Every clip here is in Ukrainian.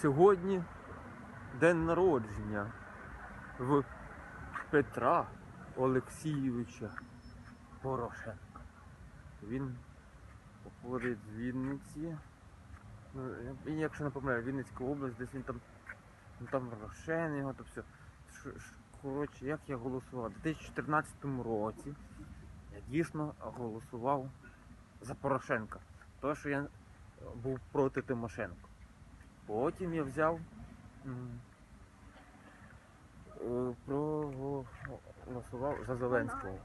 Сьогодні день народження в Петра Олексійовича Порошенка. Він походить з Вінниці. Ну, якщо не помиляю, Вінницька область, десь він там, ну там Рошен його, то все. Коротше, як я голосував? У 2014 році я дійсно голосував за Порошенка. Тому що я був проти Тимошенко. Потім я взяв е, проголосував за Зеленського.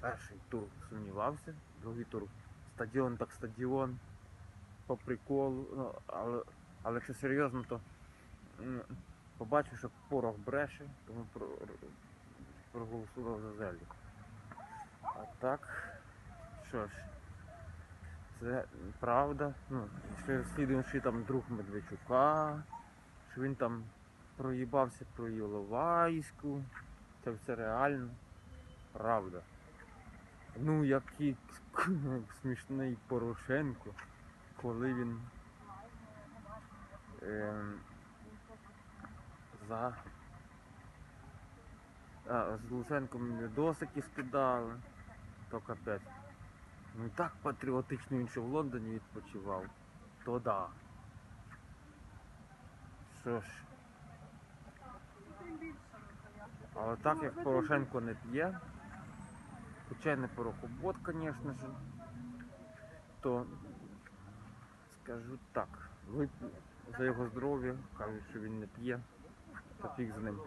Перший тур сумнівався, другий тур стадіон так стадіон. По приколу. Ну, але, але якщо серйозно, то побачив, що порох бреше, тому про, проголосував за Зелю. А так, що ж, це правда. Ну, що там друг Медведчука, що він там проїбався про Іловайську. Це все реально. Правда. Ну, який смішний Порошенко, коли він ем, за. А, з Луценком відосики скидали, то капець. Ну так патріотично він ще в Лондоні відпочивав. То да. Що ж. Але так як Порошенко не п'є, хоча й не порохобот, звісно ж, то скажу так, вип'ю за його здоров'я, кажуть, що він не п'є, та фіг з ним.